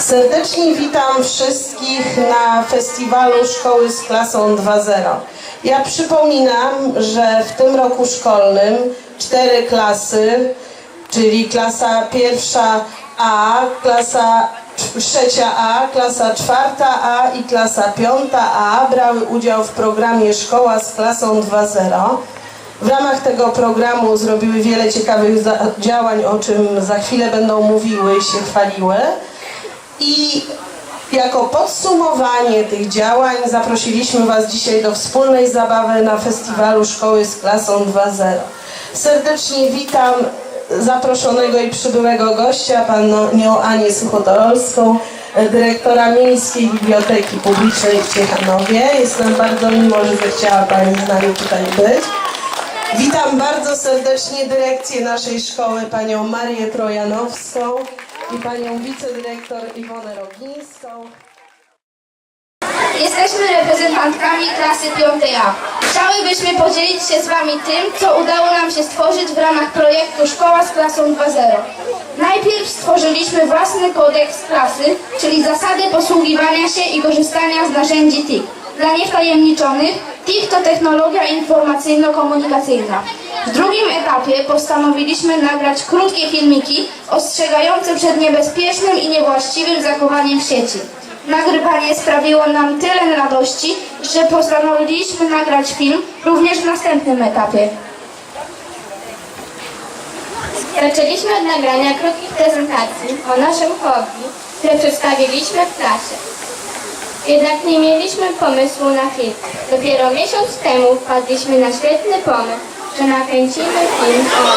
Serdecznie witam wszystkich na festiwalu Szkoły z klasą 2.0. Ja przypominam, że w tym roku szkolnym cztery klasy, czyli klasa pierwsza A, klasa trzecia A, klasa czwarta A i klasa piąta A brały udział w programie Szkoła z klasą 2.0. W ramach tego programu zrobiły wiele ciekawych działań, o czym za chwilę będą mówiły i się chwaliły. I jako podsumowanie tych działań zaprosiliśmy Was dzisiaj do wspólnej zabawy na festiwalu Szkoły z klasą 2.0. Serdecznie witam zaproszonego i przybyłego gościa, panią Anię Suchodolską, dyrektora Miejskiej Biblioteki Publicznej w Ciechanowie. Jest nam bardzo miło, że zechciała Pani z nami tutaj być. Witam bardzo serdecznie dyrekcję naszej szkoły, panią Marię Trojanowską i panią wicedyrektor Iwonę Rogińską. Jesteśmy reprezentantkami klasy 5A. Chciałybyśmy podzielić się z Wami tym, co udało nam się stworzyć w ramach projektu Szkoła z klasą 2.0. Najpierw stworzyliśmy własny kodeks klasy, czyli zasady posługiwania się i korzystania z narzędzi TIC. Dla niewtajemniczonych, TIC to technologia informacyjno-komunikacyjna. W drugim etapie postanowiliśmy nagrać krótkie filmiki ostrzegające przed niebezpiecznym i niewłaściwym zachowaniem w sieci. Nagrywanie sprawiło nam tyle radości, że postanowiliśmy nagrać film również w następnym etapie. Zaczęliśmy od nagrania krótkich prezentacji o naszym hobby, które przedstawiliśmy w klasie. Jednak nie mieliśmy pomysłu na film. Dopiero miesiąc temu wpadliśmy na świetny pomysł, że nakręcimy film o...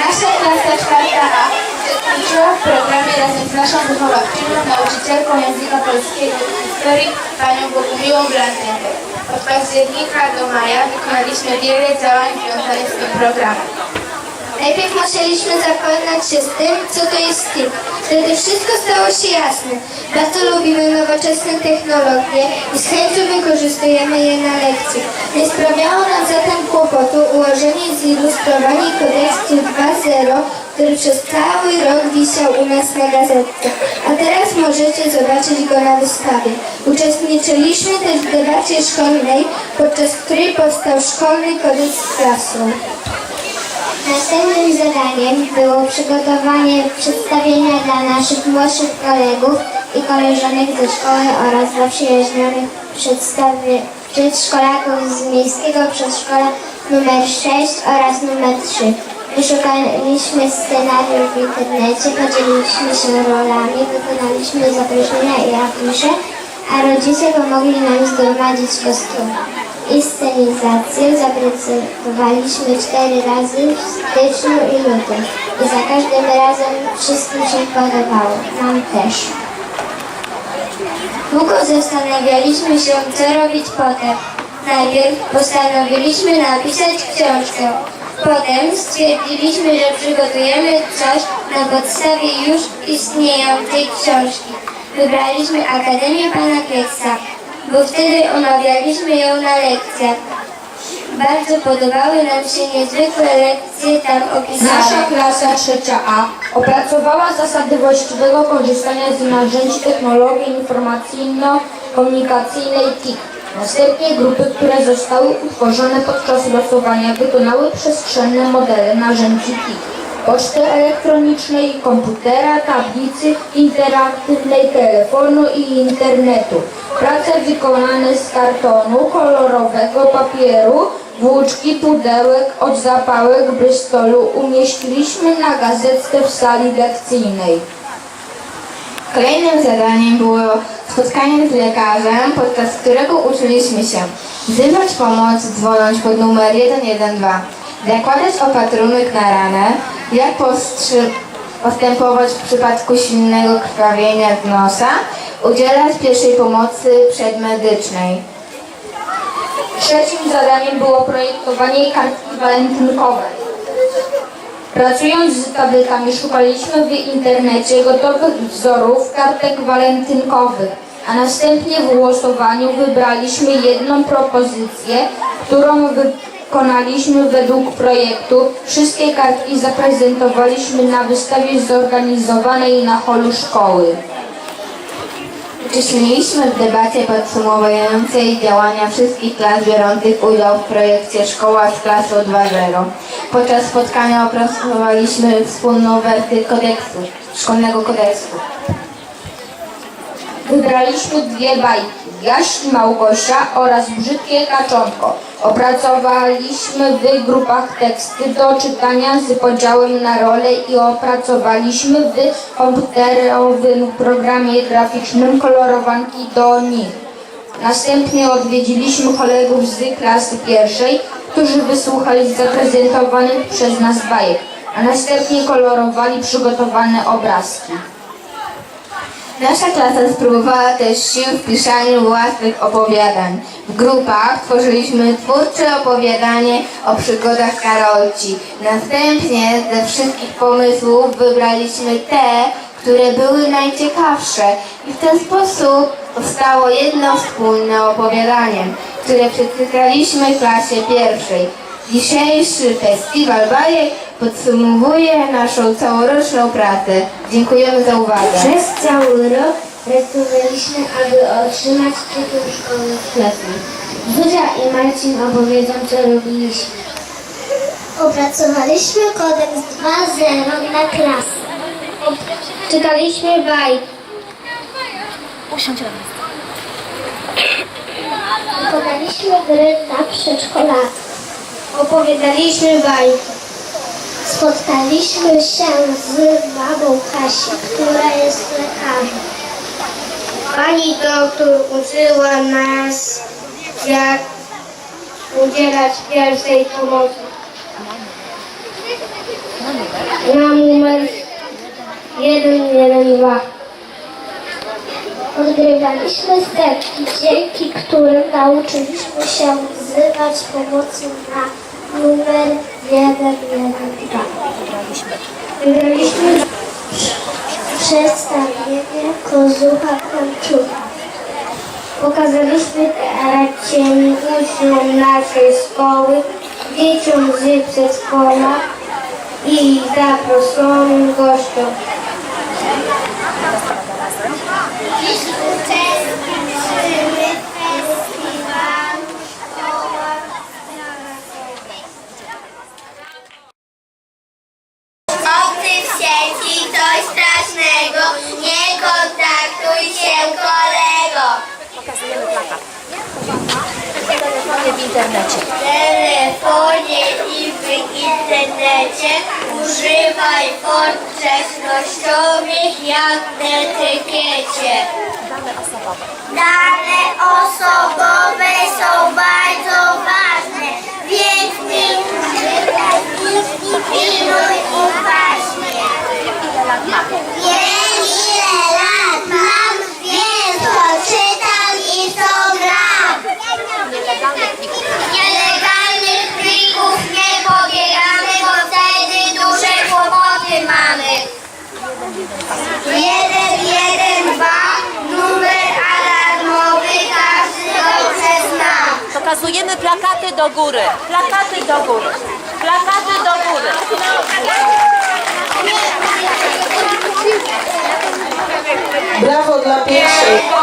Nasza klasa czwarta A uczestniczyła w programie razem z naszą wychowawczynią, nauczycielką języka polskiego i historii, panią Bogumiłą Blandynkę. Od października do maja wykonaliśmy wiele działań związanych z tym programem. Najpierw musieliśmy zapoznać się z tym, co to jest TIC. Wtedy wszystko stało się jasne. Bardzo lubimy nowoczesne technologie i z chęcią wykorzystujemy je na lekcji. Nie sprawiało nam zatem kłopotu ułożenie i zilustrowanie kodeksu 2.0, który przez cały rok wisiał u nas na gazetce. A teraz możecie zobaczyć go na wystawie. Uczestniczyliśmy też w debacie szkolnej, podczas której powstał szkolny kodeks klasu. Następnym zadaniem było przygotowanie przedstawienia dla naszych młodszych kolegów i koleżanek ze szkoły oraz zaprzyjaźnionych przedstawi- przedszkolaków z miejskiego przedszkola numer 6 oraz numer 3. Wyszukaliśmy scenariusz w internecie, podzieliliśmy się rolami, wykonaliśmy zaproszenia i afisze, a rodzice pomogli nam zgromadzić kostiumy i scenizację zaprezentowaliśmy cztery razy w styczniu i lutym. I za każdym razem wszystkim się podobało. Nam też. Długo zastanawialiśmy się, co robić potem. Najpierw postanowiliśmy napisać książkę. Potem stwierdziliśmy, że przygotujemy coś na podstawie już istniejącej książki. Wybraliśmy Akademię Pana Kreksa, bo wtedy omawialiśmy ją na lekcjach. Bardzo podobały nam się niezwykłe lekcje tam opisane. Nasza klasa trzecia A opracowała zasady właściwego korzystania z narzędzi technologii informacyjno-komunikacyjnej TIC. Następnie grupy, które zostały utworzone podczas losowania wykonały przestrzenne modele narzędzi TIC. Poczty elektronicznej, komputera, tablicy interaktywnej, telefonu i internetu. Prace wykonane z kartonu, kolorowego papieru, włóczki, pudełek od zapałek Bristolu umieściliśmy na gazetce w sali lekcyjnej. Kolejnym zadaniem było spotkanie z lekarzem, podczas którego uczyliśmy się wzywać pomoc, dzwonić pod numer 112, zakładać opatrunek na ranę, jak postępować w przypadku silnego krwawienia z nosa, udzielać pierwszej pomocy przedmedycznej. Trzecim zadaniem było projektowanie kartki walentynkowej. Pracując z tabletami szukaliśmy w internecie gotowych wzorów kartek walentynkowych, a następnie w głosowaniu wybraliśmy jedną propozycję, którą wykonaliśmy według projektu. Wszystkie kartki zaprezentowaliśmy na wystawie zorganizowanej na holu szkoły. Uczestniczyliśmy w debacie podsumowującej działania wszystkich klas biorących udział w projekcie Szkoła z klasą 2.0. Podczas spotkania opracowaliśmy wspólną wersję kodeksu, szkolnego kodeksu. Wybraliśmy dwie bajki, Jaś Małgosia oraz Brzydkie Kaczątko. Opracowaliśmy w grupach teksty do czytania z podziałem na role i opracowaliśmy w komputerowym programie graficznym kolorowanki do nich. Następnie odwiedziliśmy kolegów z klasy pierwszej, którzy wysłuchali zaprezentowanych przez nas bajek, a następnie kolorowali przygotowane obrazki. Nasza klasa spróbowała też sił w pisaniu własnych opowiadań. W grupach tworzyliśmy twórcze opowiadanie o przygodach Karolci. Następnie ze wszystkich pomysłów wybraliśmy te, które były najciekawsze i w ten sposób powstało jedno wspólne opowiadanie, które przeczytaliśmy klasie pierwszej. Dzisiejszy festiwal bajek podsumowuje naszą całoroczną pracę. Dziękujemy za uwagę. Przez cały rok pracowaliśmy, aby otrzymać tytuł szkoły sklepnej. Zuzia i Marcin opowiedzą, co robiliśmy. Opracowaliśmy kodeks 2.0 dla klasy. Czytaliśmy bajki. Wykonaliśmy gry dla przedszkolaków. Opowiadaliśmy bajki. Spotkaliśmy się z babą Kasią, która jest lekarzem. Pani doktor uczyła nas, jak udzielać pierwszej pomocy. Na numer 112 odgrywaliśmy stepki, dzięki którym nauczyliśmy się wzywać pomocy na numer 112. Wygraliśmy przedstawienie Kozucha Kamczuka. Pokazaliśmy teacie uczniom naszej szkoły, dzieciom z przedszkola i zaproszonym gościom. Grzecznościowych jak w etykiecie. Dane osobowe są bardzo ważne, więc używaj ich i pilnuj uważnie. Wiem ile lat mam, czytam i gram. Mamy. Jeden, jeden, dwa, numer alarmowy każdy dobrze zna. Pokazujemy plakaty do góry. Plakaty do góry. Plakaty do góry. Brawo dla pierwszej.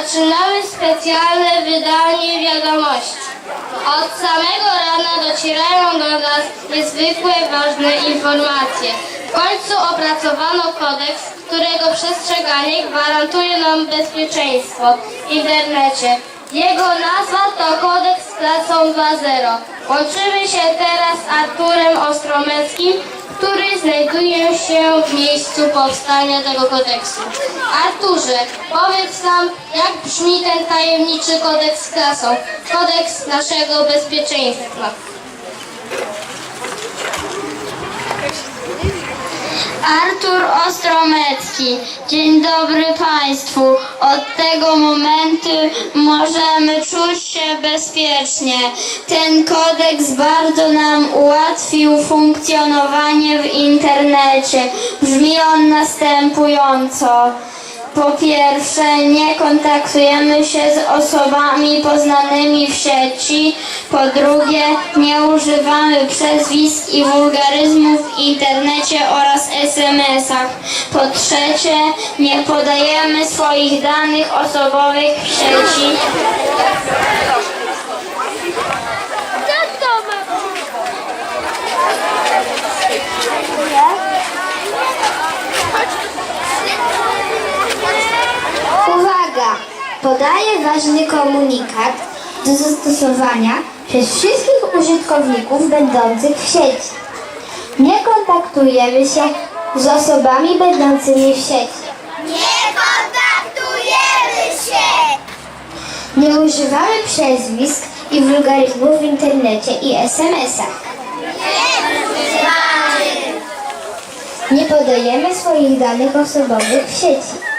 Zaczynamy specjalne wydanie wiadomości. Od samego rana docierają do nas niezwykle ważne informacje. W końcu opracowano kodeks, którego przestrzeganie gwarantuje nam bezpieczeństwo w internecie. Jego nazwa to kodeks klasą 2.0. Łączymy się teraz z Arturem Ostromeckim, który znajduje się w miejscu powstania tego kodeksu. Arturze, powiedz nam, jak brzmi ten tajemniczy kodeks z klasą, kodeks naszego bezpieczeństwa. Artur Ostromecki. Dzień dobry Państwu. Od tego momentu możemy czuć się bezpiecznie. Ten kodeks bardzo nam ułatwił funkcjonowanie w internecie. Brzmi on następująco. Po pierwsze, nie kontaktujemy się z osobami poznanymi w sieci. Po drugie, nie używamy przezwisk i wulgaryzmów w internecie oraz SMS-ach. Po trzecie, nie podajemy swoich danych osobowych w sieci. Uwaga! Podaję ważny komunikat do zastosowania przez wszystkich użytkowników będących w sieci. Nie kontaktujemy się z osobami będącymi w sieci. Nie kontaktujemy się! Nie używamy przezwisk i wulgaryzmów w internecie i SMS-ach. Nie podajemy swoich danych osobowych w sieci.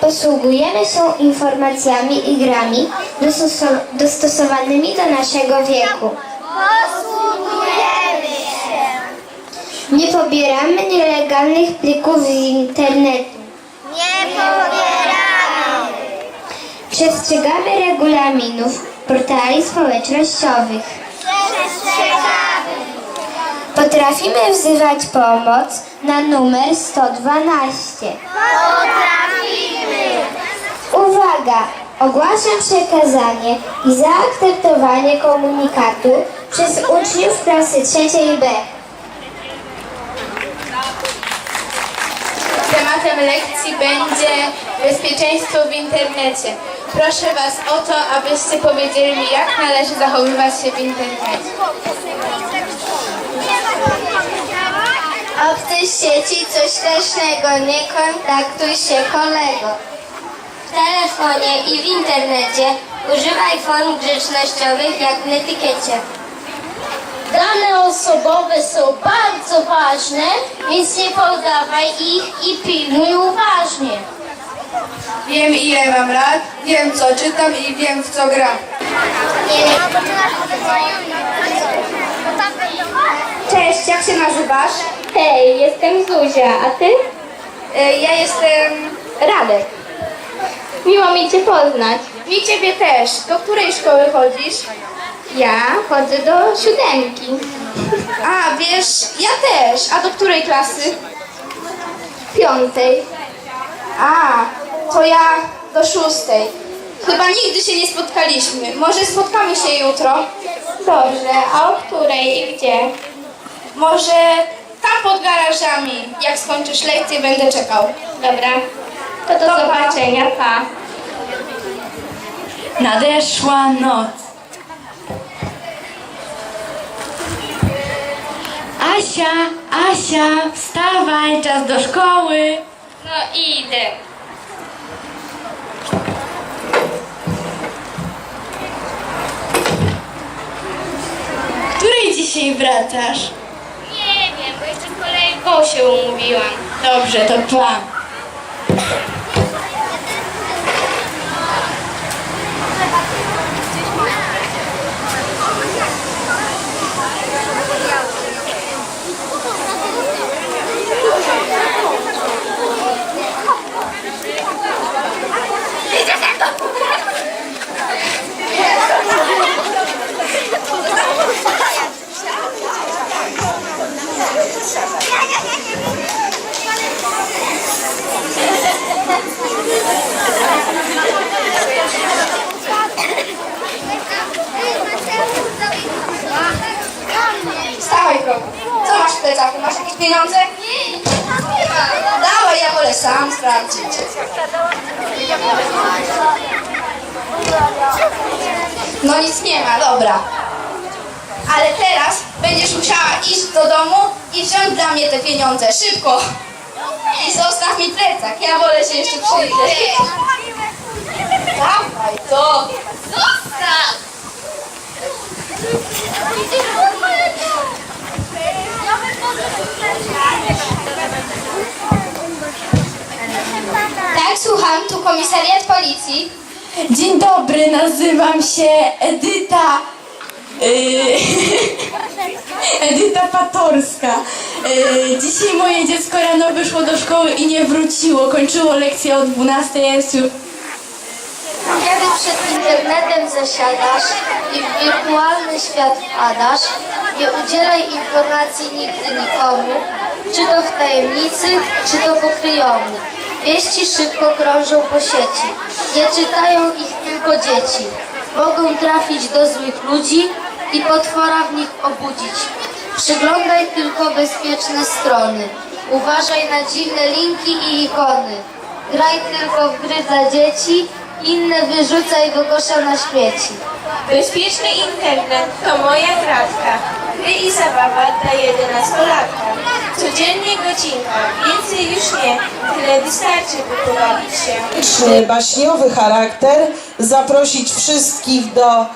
Posługujemy się informacjami i grami dostoso- dostosowanymi do naszego wieku. Posługujemy się! Nie pobieramy nielegalnych plików z internetu. Nie pobieramy! Przestrzegamy regulaminów portali społecznościowych. Przestrzegamy! Potrafimy wzywać pomoc na numer 112. Potrafimy! Uwaga! Ogłaszam przekazanie i zaakceptowanie komunikatu przez uczniów klasy trzeciej B. Tematem lekcji będzie bezpieczeństwo w internecie. Proszę Was o to, abyście powiedzieli mi, jak należy zachowywać się w internecie. Obcy sieci coś strasznego, nie kontaktuj się kolego. W telefonie i w internecie używaj form grzecznościowych jak w etykiecie. Dane osobowe są bardzo ważne, więc nie podawaj ich i pilnuj uważnie. Wiem, ile mam lat, wiem, co czytam i wiem, w co gram. Cześć, jak się nazywasz? Hej, jestem Zuzia, a ty? E, Ja jestem Radek. Miło mi cię poznać. Mi ciebie też. Do której szkoły chodzisz? Ja chodzę do siódemki. A, wiesz, ja też. A do której klasy? Piątej. A, to ja do szóstej. Chyba nigdy się nie spotkaliśmy. Może spotkamy się jutro? Dobrze, a o której i gdzie? Może tam pod garażami. Jak skończysz lekcję, będę czekał. Dobra, to do zobaczenia, pa. Nadeszła noc. Asia, Asia, wstawaj, czas do szkoły. No idę. Której dzisiaj wracasz? Nie wiem, bo jeszcze z kolejką się umówiłam. Dobrze, to Stawaj, Kroku. Co masz w? Masz jakieś pieniądze? Dawaj, ja wolę sam sprawdzić. No nic nie ma, dobra. Ale teraz będziesz musiała iść do domu i wziąć dla mnie te pieniądze. Szybko! I zostaw mi plecak, ja wolę się jeszcze przyjrzeć. Dawaj to! Zostaw! Tak, słucham, tu komisariat policji. Dzień dobry, nazywam się Edyta. Yy, Edyta Patorska. Yy, dzisiaj moje dziecko rano wyszło do szkoły i nie wróciło. Kończyło lekcję o 12. Ja jest już Kiedy przed internetem zasiadasz i w wirtualny świat wpadasz, nie udzielaj informacji nigdy nikomu, czy to w tajemnicy, czy to pokryjomu. Wieści szybko krążą po sieci, nie czytają ich tylko dzieci. Mogą trafić do złych ludzi i potwora w nich obudzić. Przyglądaj tylko bezpieczne strony. Uważaj na dziwne linki i ikony. Graj tylko w gry dla dzieci, inne wyrzucaj do kosza na śmieci. Bezpieczny internet to moja kratka. Gry i zabawa dla jedenastolatka. Codziennie godzinka, więcej już nie. Tyle wystarczy, by pobawić się. Baśniowy charakter, zaprosić wszystkich do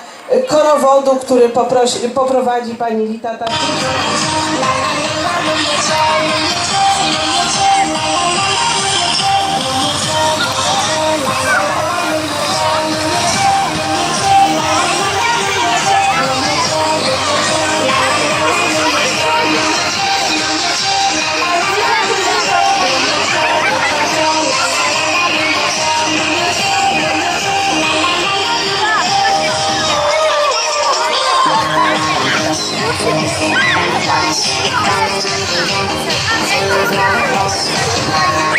korowodu, który poprosi, poprowadzi pani Wita Tarczyk. Uwaga,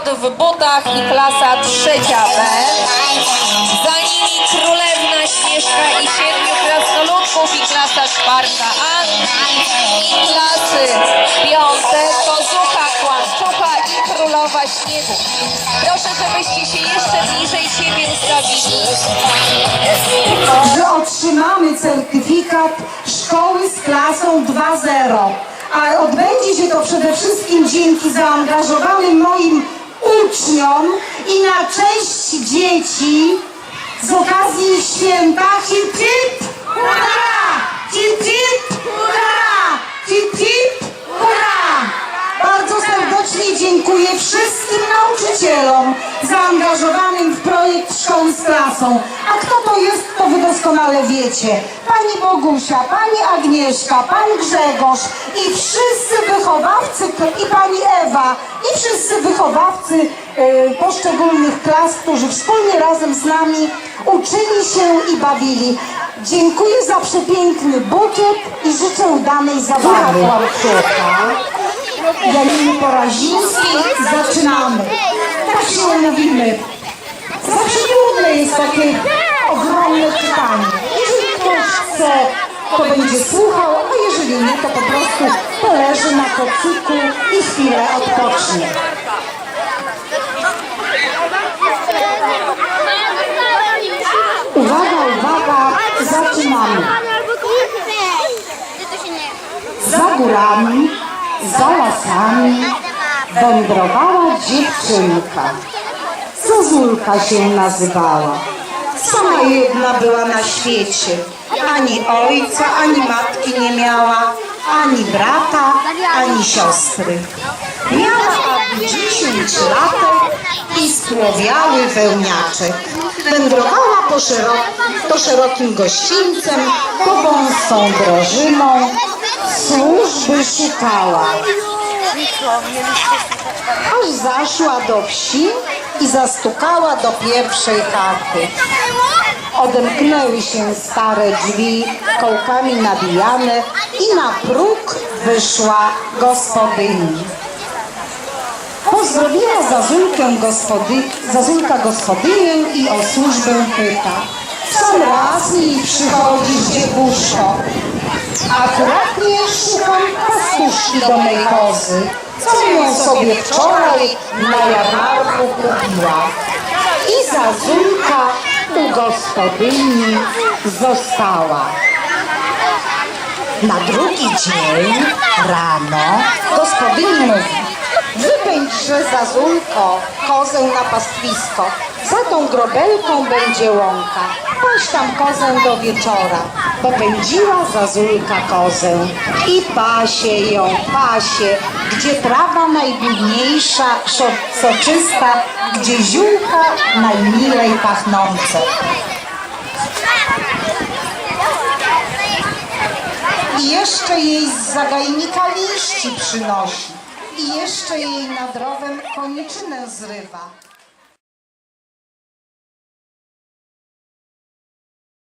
w butach i klasa trzecia B. Za nimi królewna Śnieżka i siedmiu krasnoludków i klasa czwarta A. I klasy piąte Kozucha, Kłamczucha i królowa śniegu. Proszę, żebyście się jeszcze bliżej siebie ustawili. otrzymamy certyfikat szkoły z klasą 2.0. A odbędzie się to przede wszystkim dzięki zaangażowanym moim uczniom i na cześć dzieci z okazji święta hip hip hurra! Hip hip hurra! Hip hip hurra! Serdecznie dziękuję wszystkim nauczycielom zaangażowanym w projekt Szkoły z klasą. A kto to jest, to wy doskonale wiecie. Pani Bogusia, pani Agnieszka, pan Grzegorz i wszyscy wychowawcy i pani Ewa i wszyscy wychowawcy y, poszczególnych klas, którzy wspólnie razem z nami uczyli się i bawili. Dziękuję za przepiękny bukiet i życzę udanej zabawy. Janiny Porazińskiej. Zaczynamy. Tak się umówimy. Zawsze trudne jest takie ogromne czytanie. Jeżeli ktoś chce, to będzie słuchał, a jeżeli nie, to po prostu poleży na kocyku i chwilę odpocznie. Uwaga, uwaga, zaczynamy. Za górami, za lasami wędrowała dziewczynka. Zazulka się nazywała. Sama jedna była na świecie. Ani ojca, ani matki nie miała, ani brata, ani siostry. Miała aby 10 latek i spłowiały wełniaczek. Wędrowała po, szero- po szerokim gościńcem, po wąską drożyną, służby szukała. Aż zaszła do wsi i zastukała do pierwszej chaty. Odemknęły się stare drzwi, kołkami nabijane i na próg wyszła gospodyni. Pozdrowiła Zazulkę gospody, Zazulka gospodynię i o służbę pyta. W sam raz mi przychodzisz, dziewuszko. Akurat nie szukam pastuszki do mej kozy, co ją sobie wczoraj na jarmarku kupiła. I Zazulka u gospodyni została. Na drugi dzień rano gospodyni mówi Wypędźże Zazulko kozę na pastwisko. Za tą grobelką będzie łąka. Paść tam kozę do wieczora. Popędziła Zazulka kozę i pasie ją, pasie, gdzie trawa najbujniejsza, szo- soczysta, gdzie ziółka najmilej pachnące. I jeszcze jej z zagajnika liści przynosi. I jeszcze jej nad rowem koniczynę zrywa.